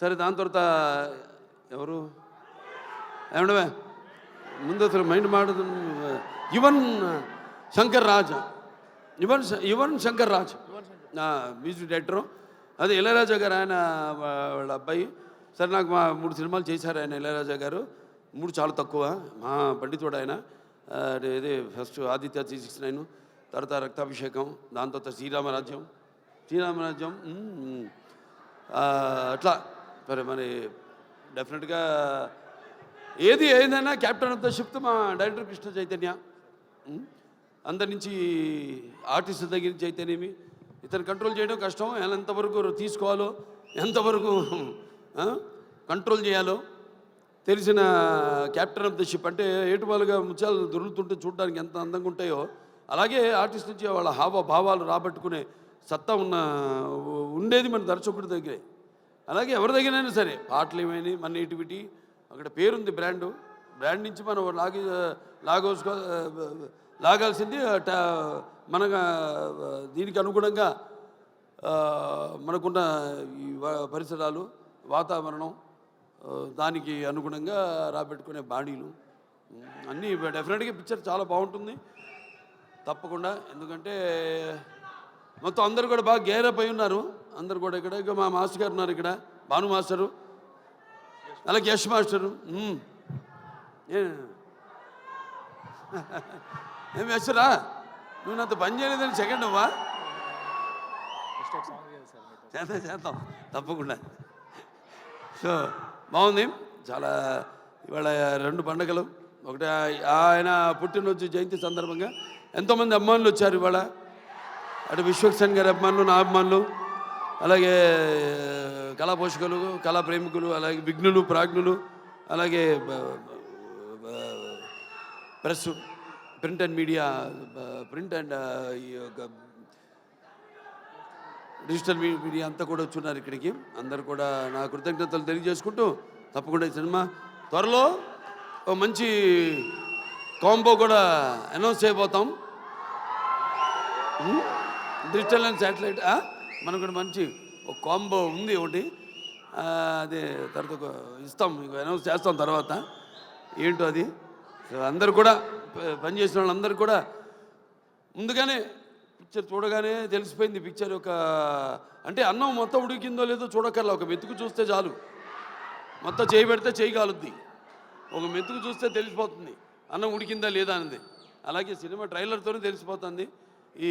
సరే దాని తర్వాత ఎవరు? ఏమండవే? ముందు అసలు మైండ్ మాడదు యువన్ శంకర్ రాజా యువన్ యువన్ శంకర్ రాజ్ మ్యూజిక్ డైరెక్టరు. అదే ఇళయరాజా గారు ఆయన వాళ్ళ అబ్బాయి. సరే నాకు మా మూడు సినిమాలు చేశారు ఆయన ఇళయరాజా గారు. మూడు చాలా తక్కువ. మా పండితుడు ఆయన. ఇది first Aditya three six nine. తర్వాత రక్తాభిషేకం. దాని తర్వాత శ్రీరామరాజ్యం. శ్రీరామరాజ్యం అట్లా. మరి మరి డెఫినెట్గా ఏది ఏదైనా క్యాప్టెన్ ఆఫ్ ద షిఫ్ట్ మా డైరెక్టర్ కృష్ణ చైతన్య. అందరి నుంచి ఆర్టిస్ట్ దగ్గర నుంచి అయితేనేమి ఇతను కంట్రోల్ చేయడం కష్టం ఎంతవరకు తీసుకోవాలో ఎంతవరకు కంట్రోల్ చేయాలో. తెలిసిన క్యాప్టెన్ ఆఫ్ ద షిప్ అంటే ఏటువాలుగా ముత్యాలు దొరుకుతుంటే చూడడానికి ఎంత అందంగా ఉంటాయో అలాగే ఆర్టిస్ట్ నుంచి వాళ్ళ హావ భావాలు రాబట్టుకునే సత్తా ఉన్న ఉండేది మన దర్శకుడి దగ్గరే. అలాగే ఎవరి దగ్గరైనా సరే పాటలు ఏమైనా మన నేటివిటీ అక్కడ పేరుంది బ్రాండు. బ్రాండ్ నుంచి మనం లాగి లాగోసుకో లాగాల్సింది మన దీనికి అనుగుణంగా మనకున్న ఈ పరిసరాలు వాతావరణం దానికి అనుగుణంగా రాబెట్టుకునే బాడీలు అన్నీ డెఫినెట్గా పిక్చర్ చాలా బాగుంటుంది. తప్పకుండా ఎందుకంటే మొత్తం అందరూ కూడా బాగా గేరప్ అయి ఉన్నారు. అందరు కూడా ఇక్కడ. ఇక మా మాస్టర్ గారు ఉన్నారు ఇక్కడ. భాను మాస్టరు. అలాగే యశ్ మాస్టరు. ఏం. యశ్రా నువ్వు నాతో పని చేయలేదని సెకండ్ అవ్వా చేద్దాం చేద్దాం. తప్పకుండా. సో బాగుంది. చాలా ఇవాళ రెండు పండుగలు. ఒకటి ఆయన పుట్టినరోజు జయంతి సందర్భంగా ఎంతోమంది అభిమానులు వచ్చారు ఇవాళ. అటు విశ్వక్సేన్ గారి అభిమానులు నా అభిమానులు. అలాగే కళా పోషకులు కళా ప్రేమికులు అలాగే విఘ్నులు ప్రాజ్ఞులు అలాగే press print and media print and ఈ యొక్క డిజిటల్ మీడియా అంతా కూడా వచ్చున్నారు ఇక్కడికి. అందరు కూడా నా కృతజ్ఞతలు తెలియజేసుకుంటూ తప్పకుండా ఈ సినిమా త్వరలో ఒక మంచి కాంబో కూడా అనౌన్స్ చేయబోతాం. డిజిటల్ అండ్ శాటిలైట్ మనకు కూడా మంచి ఒక కాంబో ఉంది ఒకటి. అది తర్వాత ఒక ఇస్తాం మీకు అనౌన్స్ చేస్తాం తర్వాత. ఏంటో అది? అందరు కూడా పనిచేసిన వాళ్ళందరూ కూడా ముందుగానే పిక్చర్ చూడగానే తెలిసిపోయింది. పిక్చర్ యొక్క అంటే అన్నం మొత్తం ఉడికిందో లేదో చూడకల్లా ఒక మెతుకు చూస్తే చాలు. మొత్తం చేయి పెడితే చేయి కాలుద్ది. ఒక మెతుకు చూస్తే తెలిసిపోతుంది. అన్నం ఉడికిందా లేదా అనేది అలాగే సినిమా ట్రైలర్తోనే తెలిసిపోతుంది. ఈ